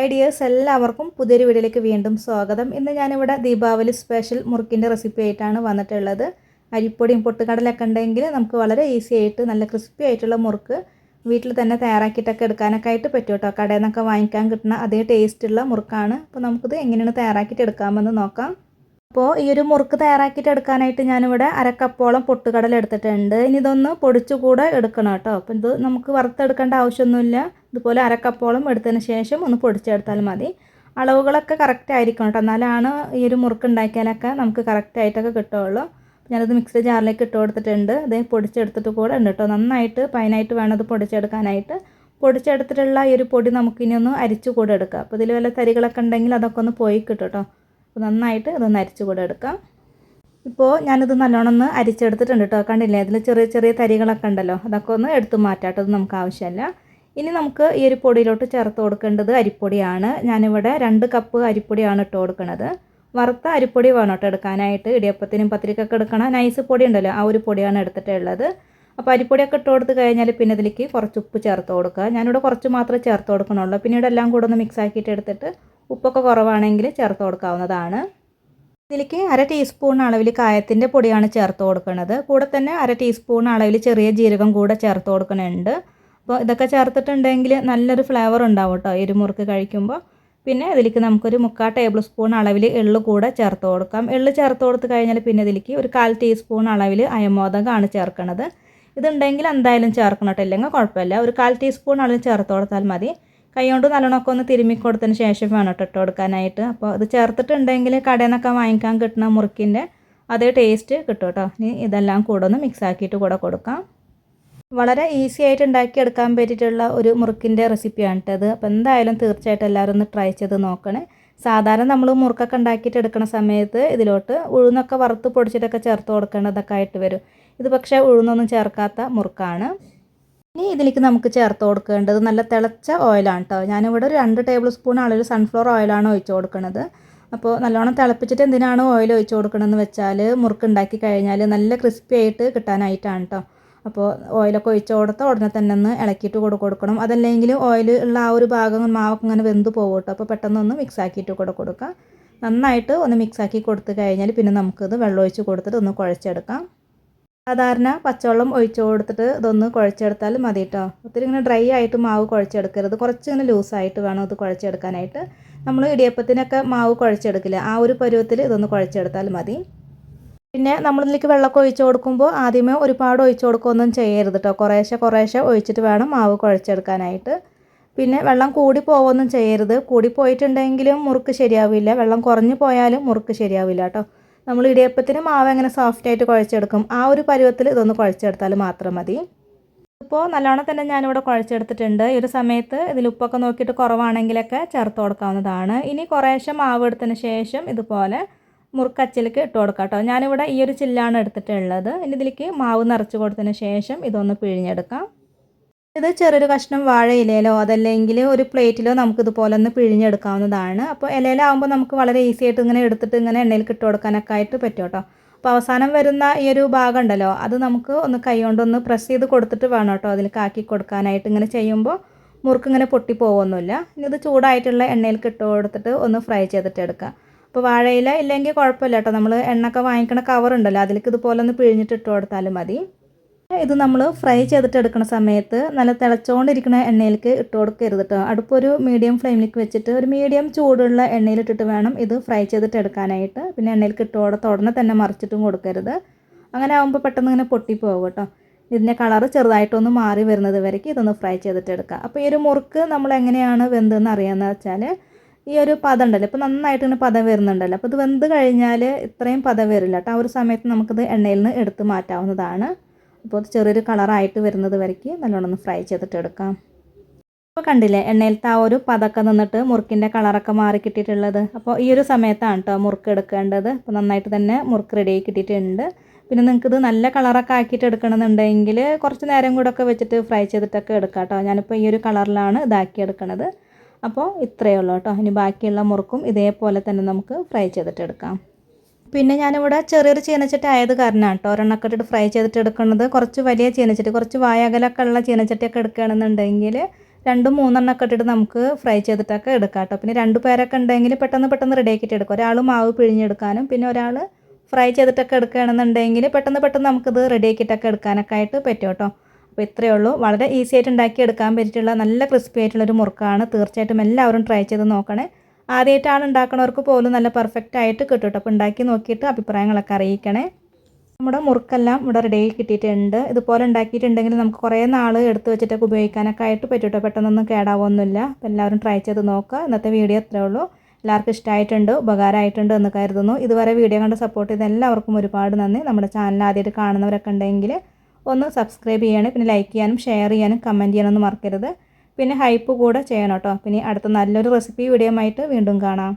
Hi dears എല്ലാവർക്കും പുതിയൊരു വീഡിയോയിലേക്ക് വീണ്ടും സ്വാഗതം. ഇന്ന് ഞാനിവിടെ ദീപാവലി സ്പെഷ്യൽ മുറുക്കിന്റെ റെസിപ്പി ആയിട്ടാണ് വന്നിട്ടുള്ളത്. അരിപ്പൊടിയും പൊട്ടുകടലൊക്കെ ഉണ്ടെങ്കിൽ നമുക്ക് വളരെ ഈസി ആയിട്ട് നല്ല ക്രിസ്പി ആയിട്ടുള്ള മുറുക്ക് വീട്ടിൽ തന്നെ തയ്യാറാക്കിയിട്ടൊക്കെ എടുക്കാനൊക്കെ ആയിട്ട് പറ്റും കേട്ടോ. കടയിൽ നിന്നൊക്കെ വാങ്ങിക്കാൻ കിട്ടുന്ന അതേ ടേസ്റ്റുള്ള മുറുക്കാണ്. അപ്പോൾ നമുക്കിത് എങ്ങനെയാണ് തയ്യാറാക്കിയിട്ട് എടുക്കാമെന്ന് നോക്കാം. അപ്പോൾ ഈ ഒരു മുറുക്ക് തയ്യാറാക്കിയിട്ട് എടുക്കാനായിട്ട് ഞാനിവിടെ അരക്കപ്പോളം പൊട്ടുകടല എടുത്തിട്ടുണ്ട്. ഇനി ഇതൊന്ന് പൊടിച്ചു കൂടെ എടുക്കണം കേട്ടോ. അപ്പോൾ ഇത് നമുക്ക് വറുത്തെടുക്കേണ്ട ആവശ്യമൊന്നുമില്ല. ഇതുപോലെ അരക്കപ്പോളം എടുത്തതിന് ശേഷം ഒന്ന് പൊടിച്ചെടുത്താൽ മതി. അളവുകളൊക്കെ കറക്റ്റ് ആയിരിക്കണം കേട്ടോ. എന്നാലാണ് ഈ ഒരു മുറുക്ക് ഉണ്ടാക്കിയാലൊക്കെ നമുക്ക് കറക്റ്റ് ആയിട്ടൊക്കെ കിട്ടുള്ളൂ ഞാനത് മിക്സി ജാറിലേക്ക് ഇട്ട് കൊടുത്തിട്ടുണ്ട്. അത് പൊടിച്ചെടുത്തിട്ട് കൂടെ ഉണ്ട് കേട്ടോ. നന്നായിട്ട് പൈനായിട്ട് വേണം അത് പൊടിച്ചെടുക്കാനായിട്ട്. പൊടിച്ചെടുത്തിട്ടുള്ള ഈ ഒരു പൊടി നമുക്കിനി ഒന്ന് അരിച്ചു കൂടെ എടുക്കാം. അപ്പോൾ ഇതിൽ വല്ല തരികളൊക്കെ ഉണ്ടെങ്കിൽ അതൊക്കെ ഒന്ന് പോയി കിട്ടും കേട്ടോ. അപ്പോൾ നന്നായിട്ട് ഇതൊന്ന് അരിച്ചു കൂടെ എടുക്കാം. ഇപ്പോൾ ഞാനിത് നല്ലോണം ഒന്ന് അരിച്ചെടുത്തിട്ടുണ്ട് കേട്ടോ. കണ്ടില്ലേ? അതിൽ ചെറിയ ചെറിയ തരികളൊക്കെ ഉണ്ടല്ലോ. അതൊക്കെ ഒന്ന് എടുത്തു അത് നമുക്ക് ആവശ്യമല്ല. ഇനി നമുക്ക് ഈ ഒരു പൊടിയിലോട്ട് ചേർത്ത് കൊടുക്കേണ്ടത് അരിപ്പൊടിയാണ്. ഞാനിവിടെ രണ്ട് കപ്പ് അരിപ്പൊടിയാണ് ഇട്ട് കൊടുക്കുന്നത് വറുത്ത അരിപ്പൊടി വേണം കേട്ടോ എടുക്കാനായിട്ട്. ഇടിയപ്പത്തിനും പത്തിരിക്കൊക്കെ എടുക്കണ നൈസ് പൊടി ഉണ്ടല്ലോ. ആ ഒരു പൊടിയാണ് എടുത്തിട്ടുള്ളത്. അപ്പോൾ അരിപ്പൊടിയൊക്കെ ഇട്ട് കൊടുത്ത് കഴിഞ്ഞാൽ പിന്നെ ഇതിലേക്ക് കുറച്ച് ഉപ്പ് ചേർത്ത് കൊടുക്കുക. ഞാനിവിടെ കുറച്ച് മാത്രമേ ചേർത്ത് കൊടുക്കണുള്ളൂ പിന്നീട് എല്ലാം കൂടെ ഒന്ന് മിക്സ് ആക്കിയിട്ട് എടുത്തിട്ട് ഉപ്പൊക്കെ കുറവാണെങ്കിൽ ചേർത്ത് കൊടുക്കാവുന്നതാണ്. ഇതിലേക്ക് അര ടീസ്പൂൺ അളവിൽ കായത്തിന്റെ പൊടിയാണ് ചേർത്ത് കൊടുക്കുന്നത്. കൂടെ തന്നെ അര ടീസ്പൂൺ അളവിൽ ചെറിയ ജീരകം കൂടെ ചേർത്ത് കൊടുക്കുന്നുണ്ട്. അപ്പോൾ ഇതൊക്കെ ചേർത്തിട്ടുണ്ടെങ്കിൽ നല്ലൊരു ഫ്ലേവർ ഉണ്ടാവും കേട്ടോ. എരുമുറുക്ക് കഴിക്കുമ്പോൾ. പിന്നെ ഇതിലേക്ക് നമുക്കൊരു മുക്കാൽ ടേബിൾ സ്പൂൺ അളവിൽ എള്ള് കൂടെ ചേർത്ത് കൊടുക്കാം. എള്ള് ചേർത്ത് കൊടുത്ത് കഴിഞ്ഞാൽ പിന്നെ ഇതിലേക്ക് ഒരു കാൽ ടീസ്പൂൺ അളവിൽ അയമോദകമാണ് ചേർക്കുന്നത് ഇതുണ്ടെങ്കിൽ എന്തായാലും ചേർക്കണം കേട്ടോ. ഇല്ലെങ്കിൽ കുഴപ്പമില്ല. ഒരു കാൽ ടീസ്പൂൺ അളവിൽ ചേർത്ത് കൊടുത്താൽ മതി. കൈകൊണ്ട് നല്ലോണമൊക്കെ ഒന്ന് തിരുമ്മി കൊടുത്തതിന് ശേഷം വേണം കേട്ടോ ഇട്ട് കൊടുക്കാനായിട്ട്. അപ്പോൾ ഇത് ചേർത്തിട്ടുണ്ടെങ്കിൽ കടയിൽ നിന്നൊക്കെ വാങ്ങിക്കാൻ കിട്ടുന്ന മുറുക്കിന്റെ അതേ ടേസ്റ്റ് കിട്ടും കേട്ടോ. ഇനി ഇതെല്ലാം കൂടെ ഒന്ന് മിക്സ് ആക്കിയിട്ട് കൂടെ കൊടുക്കാം. വളരെ ഈസി ആയിട്ട് ഉണ്ടാക്കിയെടുക്കാൻ പറ്റിയിട്ടുള്ള ഒരു മുറുക്കിന്റെ റെസിപ്പിയാണ് കേട്ടത് അപ്പോൾ എന്തായാലും തീർച്ചയായിട്ടും എല്ലാവരും ഒന്ന് ട്രൈ ചെയ്ത് നോക്കണേ. സാധാരണ നമ്മൾ മുറുക്കൊക്കെ ഉണ്ടാക്കിയിട്ട് എടുക്കുന്ന സമയത്ത് ഇതിലോട്ട് ഉഴുന്നൊക്കെ വറുത്ത് പൊടിച്ചിട്ടൊക്കെ ചേർത്ത് കൊടുക്കേണ്ടതൊക്കെ ആയിട്ട് വരും. ഇത് പക്ഷേ ഉഴുന്നൊന്നും ചേർക്കാത്ത മുറുക്കാണ്. ഇനി ഇതിലേക്ക് നമുക്ക് ചേർത്ത് കൊടുക്കേണ്ടത് നല്ല തിളച്ച ഓയിലാണ് കേട്ടോ ഞാനിവിടെ ഒരു രണ്ട് ടേബിൾ സ്പൂൺ അളവിൽ സൺഫ്ലവർ ഓയിലാണ് ഒഴിച്ചു കൊടുക്കുന്നത് അപ്പോൾ നല്ലോണം തിളപ്പിച്ചിട്ട് എന്തിനാണ് ഓയിൽ ഒഴിച്ചു കൊടുക്കണമെന്ന് വെച്ചാൽ മുറുക്ക് ഉണ്ടാക്കി കഴിഞ്ഞാൽ നല്ല ക്രിസ്പി ആയിട്ട് കിട്ടാനായിട്ടാണ് കേട്ടോ അപ്പോൾ ഓയിലൊക്കെ ഒഴിച്ച് കൊടുത്താൽ ഉടനെ തന്നെ ഒന്ന് ഇളക്കിയിട്ട് കൂടെ കൊടുക്കണം. അതല്ലെങ്കിൽ ഓയിൽ ഉള്ള ആ ഒരു ഭാഗം മാവൊക്കെ ഇങ്ങനെ വെന്ത് പോകും കേട്ടോ അപ്പോൾ പെട്ടെന്നൊന്ന് മിക്സ് ആക്കിയിട്ട് കൂടെ കൊടുക്കുക നന്നായിട്ട് ഒന്ന് മിക്സ് ആക്കി കൊടുത്തു കഴിഞ്ഞാൽ പിന്നെ നമുക്കിത് വെള്ളം ഒഴിച്ച് കൊടുത്തിട്ട് ഒന്ന് കുഴച്ചെടുക്കാം. സാധാരണ പച്ചവെള്ളം ഒഴിച്ച് കൊടുത്തിട്ട് ഇതൊന്ന് കുഴച്ചെടുത്താൽ മതി കേട്ടോ ഒത്തിരി ഇങ്ങനെ ഡ്രൈ ആയിട്ട് മാവ് കുഴച്ചെടുക്കരുത്. കുറച്ച് ഇങ്ങനെ ലൂസായിട്ട് വേണം ഇത് കുഴച്ചെടുക്കാനായിട്ട്. നമ്മൾ ഇടിയപ്പത്തിനൊക്കെ മാവ് കുഴച്ചെടുക്കില്ല. ആ ഒരു പരുവത്തിൽ ഇതൊന്ന് കുഴച്ചെടുത്താൽ മതി. പിന്നെ നമ്മളിതിലേക്ക് വെള്ളമൊക്കെ ഒഴിച്ച് കൊടുക്കുമ്പോൾ ആദ്യമേ ഒരുപാട് ഒഴിച്ച് കൊടുക്കുകയൊന്നും ചെയ്യരുത് കേട്ടോ കുറേശ്ശെ കുറേശ്ശെ ഒഴിച്ചിട്ട് വേണം മാവ് കുഴച്ചെടുക്കാനായിട്ട്. പിന്നെ വെള്ളം കൂടി പോവുകയൊന്നും ചെയ്യരുത്. കൂടി പോയിട്ടുണ്ടെങ്കിലും മുറുക്ക് ശരിയാവില്ല. വെള്ളം കുറഞ്ഞു പോയാലും മുറുക്ക് ശരിയാവില്ല കേട്ടോ നമ്മൾ ഇടിയപ്പത്തിന് മാവ് എങ്ങനെ സോഫ്റ്റായിട്ട് കുഴച്ചെടുക്കും? ആ ഒരു പരുവത്തിൽ ഇതൊന്ന് കുഴച്ചെടുത്താൽ മാത്രം മതി. ഇപ്പോൾ നല്ലോണം തന്നെ ഞാനിവിടെ കുഴച്ചെടുത്തിട്ടുണ്ട്. ഈ ഒരു സമയത്ത് ഇതിൽ ഉപ്പൊക്കെ നോക്കിയിട്ട് കുറവാണെങ്കിലൊക്കെ ചേർത്ത് കൊടുക്കാവുന്നതാണ്. ഇനി കുറേശ്ശെ മാവ് എടുത്തതിന് ശേഷം ഇതുപോലെ മുറുക്കച്ചിലേക്ക് ഇട്ട് കൊടുക്കാം കേട്ടോ. ഞാനിവിടെ ഈ ഒരു ചില്ലാണ് എടുത്തിട്ടുള്ളത്. ഇനി ഇതിലേക്ക് മാവ് നിറച്ച് കൊടുത്തതിന് ശേഷം ഇതൊന്ന് പിഴിഞ്ഞെടുക്കാം. ഇത് ചെറിയൊരു കഷ്ണം വാഴ ഇലയിലോ അതല്ലെങ്കിൽ ഒരു പ്ലേറ്റിലോ നമുക്ക് ഇതുപോലെ ഒന്ന് പിഴിഞ്ഞെടുക്കാവുന്നതാണ്. അപ്പോൾ ഇലയിലാവുമ്പോൾ നമുക്ക് വളരെ ഈസി ആയിട്ട് ഇങ്ങനെ എടുത്തിട്ട് ഇങ്ങനെ എണ്ണയിൽ ഇട്ട് കൊടുക്കാനൊക്കെ ആയിട്ട് പറ്റും കേട്ടോ. അപ്പോൾ അവസാനം വരുന്ന ഈ ഒരു ഭാഗം ഉണ്ടല്ലോ അത് നമുക്ക് ഒന്ന് കൈ കൊണ്ടൊന്ന് പ്രസ് ചെയ്ത് കൊടുത്തിട്ട് വേണം കേട്ടോ അതിൽ കാക്കി കൊടുക്കാനായിട്ട്. ഇങ്ങനെ ചെയ്യുമ്പോൾ മുറുക്കിങ്ങനെ പൊട്ടി ഇനി ഇത് ചൂടായിട്ടുള്ള എണ്ണയിൽ ഇട്ട് കൊടുത്തിട്ട് ഒന്ന് ഫ്രൈ ചെയ്തിട്ട് എടുക്കുക അപ്പോൾ വാഴയില ഇല്ലെങ്കിൽ കുഴപ്പമില്ല കേട്ടോ. നമ്മൾ എണ്ണൊക്കെ വാങ്ങിക്കണ കവർ ഉണ്ടല്ലോ അതിലേക്ക് ഇതുപോലെ ഒന്ന് പിഴിഞ്ഞിട്ട് ഇട്ട് കൊടുത്താലും മതി. ഇത് നമ്മൾ ഫ്രൈ ചെയ്തിട്ട് എടുക്കുന്ന സമയത്ത് നല്ല തിളച്ചുകൊണ്ടിരിക്കുന്ന എണ്ണയിലേക്ക് ഇട്ട് കൊടുക്കരുത് കേട്ടോ. അടുപ്പൊരു മീഡിയം ഫ്ലെയിമിലേക്ക് വെച്ചിട്ട് ഒരു മീഡിയം ചൂടുള്ള എണ്ണയിലിട്ടിട്ട് വേണം ഇത് ഫ്രൈ ചെയ്തിട്ട് എടുക്കാനായിട്ട്. പിന്നെ എണ്ണയിലേക്ക് ഇട്ട് കൊടുത്ത ഉടനെ തന്നെ മറിച്ചിട്ടും കൊടുക്കരുത്. അങ്ങനെ ആകുമ്പോൾ പെട്ടെന്ന് ഇങ്ങനെ പൊട്ടിപ്പോകും കേട്ടോ. ഇതിന്റെ കളറ് ചെറുതായിട്ടൊന്ന് മാറി വരുന്നത് വരയ്ക്ക് ഇതൊന്ന് ഫ്രൈ ചെയ്തിട്ട് എടുക്കുക അപ്പോൾ ഈ ഒരു മുറുക്ക് നമ്മൾ എങ്ങനെയാണ് വെന്തെന്ന് അറിയാമെന്ന് വെച്ചാൽ ഈ ഒരു പദം ഉണ്ടല്ലോ ഇപ്പോൾ നന്നായിട്ട് ഇങ്ങനെ പദം വരുന്നുണ്ടല്ലോ. അപ്പോൾ ഇത് വെന്ത് കഴിഞ്ഞാൽ ഇത്രയും പദം വരില്ല കേട്ടോ. ആ ഒരു സമയത്ത് നമുക്കിത് എണ്ണയിൽ നിന്ന് എടുത്ത് മാറ്റാവുന്നതാണ്. അപ്പോൾ ചെറിയൊരു കളറായിട്ട് വരുന്നത് വരയ്ക്ക്. നല്ലോണം ഒന്ന് ഫ്രൈ ചെയ്തിട്ട് എടുക്കാം. അപ്പോൾ കണ്ടില്ലേ എണ്ണയിലത്തെ ആ ഒരു പതൊക്കെ നിന്നിട്ട് മുറുക്കിന്റെ കളറൊക്കെ മാറി കിട്ടിയിട്ടുള്ളത്. അപ്പോൾ ഈ ഒരു സമയത്താണ് കേട്ടോ മുറുക്ക് എടുക്കേണ്ടത്. അപ്പോൾ നന്നായിട്ട് തന്നെ മുറുക്ക് റെഡിയായി കിട്ടിയിട്ടുണ്ട്. പിന്നെ നിങ്ങൾക്കിത് നല്ല കളറൊക്കെ ആക്കിയിട്ട് എടുക്കണമെന്നുണ്ടെങ്കിൽ കുറച്ച് നേരം കൂടെ ഒക്കെ വെച്ചിട്ട് ഫ്രൈ ചെയ്തിട്ടൊക്കെ എടുക്കാം കേട്ടോ ഞാനിപ്പോൾ ഈ ഒരു കളറിലാണ് ഇതാക്കി എടുക്കുന്നത് അപ്പോൾ ഇത്രയേ ഉള്ളൂ കേട്ടോ. ഇനി ബാക്കിയുള്ള മുറുക്കും ഇതേപോലെ തന്നെ നമുക്ക് ഫ്രൈ ചെയ്തിട്ടെടുക്കാം പിന്നെ ഞാനിവിടെ ചെറിയൊരു ചീനച്ചട്ടി ആയത് കാരണം കേട്ടോ. ഒരെണ്ണൊക്കെ ഇട്ടിട്ട് ഫ്രൈ ചെയ്തിട്ട് എടുക്കുന്നത്. കുറച്ച് വലിയ ചീനച്ചട്ടി കുറച്ച് വായകലൊക്കെ ഉള്ള ചീനച്ചട്ടിയൊക്കെ എടുക്കുകയാണെന്നുണ്ടെങ്കിൽ രണ്ടും മൂന്നെണ്ണക്കെട്ടിട്ട് നമുക്ക് ഫ്രൈ ചെയ്തിട്ടൊക്കെ എടുക്കാം കേട്ടോ. പിന്നെ രണ്ട് പേരൊക്കെ ഉണ്ടെങ്കിൽ പെട്ടെന്ന് പെട്ടെന്ന് റെഡി ആക്കിയിട്ട് എടുക്കും. ഒരാൾ മാവ് പിഴിഞ്ഞെടുക്കാനും പിന്നെ ഒരാൾ ഫ്രൈ ചെയ്തിട്ടൊക്കെ എടുക്കുകയാണെന്നുണ്ടെങ്കിൽ പെട്ടെന്ന് പെട്ടെന്ന് നമുക്കിത് റെഡി ആക്കിയിട്ടൊക്കെ എടുക്കാനൊക്കെ ആയിട്ട് പറ്റും കേട്ടോ. അപ്പോൾ ഇത്രയേ ഉള്ളൂ. വളരെ ഈസി ആയിട്ട് ഉണ്ടാക്കി എടുക്കാൻ പറ്റിയിട്ടുള്ള നല്ല ക്രിസ്പി ആയിട്ടുള്ളൊരു മുറുക്കാണ്. തീർച്ചയായിട്ടും എല്ലാവരും ട്രൈ ചെയ്ത് നോക്കണേ. ആദ്യമായിട്ടാണ് ഉണ്ടാക്കണവർക്ക് പോലും നല്ല പെർഫെക്റ്റ് ആയിട്ട് കിട്ടും അപ്പോൾ ഉണ്ടാക്കി നോക്കിയിട്ട് അഭിപ്രായങ്ങളൊക്കെ അറിയിക്കണേ. നമ്മുടെ മുറുക്കെല്ലാം ഇവിടെ റെഡി കിട്ടിയിട്ടുണ്ട്. ഇതുപോലെ ഉണ്ടാക്കിയിട്ടുണ്ടെങ്കിൽ നമുക്ക് കുറേ നാൾ എടുത്ത് വെച്ചിട്ടൊക്കെ ഉപയോഗിക്കാനൊക്കെ ആയിട്ട് പറ്റും പെട്ടെന്നൊന്നും കേടാവൊന്നുമില്ല. അപ്പോൾ എല്ലാവരും ട്രൈ ചെയ്ത് നോക്കുക. ഇന്നത്തെ വീഡിയോ അത്രേ ഉള്ളൂ. എല്ലാവർക്കും ഇഷ്ടമായിട്ടുണ്ട് ഉപകാരമായിട്ടുണ്ട് എന്ന് കരുതുന്നു. ഇതുവരെ വീഡിയോ കണ്ട് സപ്പോർട്ട് ചെയ്ത എല്ലാവർക്കും ഒരുപാട് നന്ദി. നമ്മുടെ ചാനൽ ആദ്യമായിട്ട് കാണുന്നവരൊക്കെ ഉണ്ടെങ്കിൽ ഒന്ന് സബ്സ്ക്രൈബ് ചെയ്യണം പിന്നെ ലൈക്ക് ചെയ്യാനും ഷെയർ ചെയ്യാനും കമന്റ് ചെയ്യാനൊന്നും മറക്കരുത്. പിന്നെ ഹൈപ്പ് കൂടെ ചെയ്യണം കേട്ടോ പിന്നെ അടുത്ത നല്ലൊരു റെസിപ്പി വീഡിയോ ആയിട്ട് വീണ്ടും കാണാം.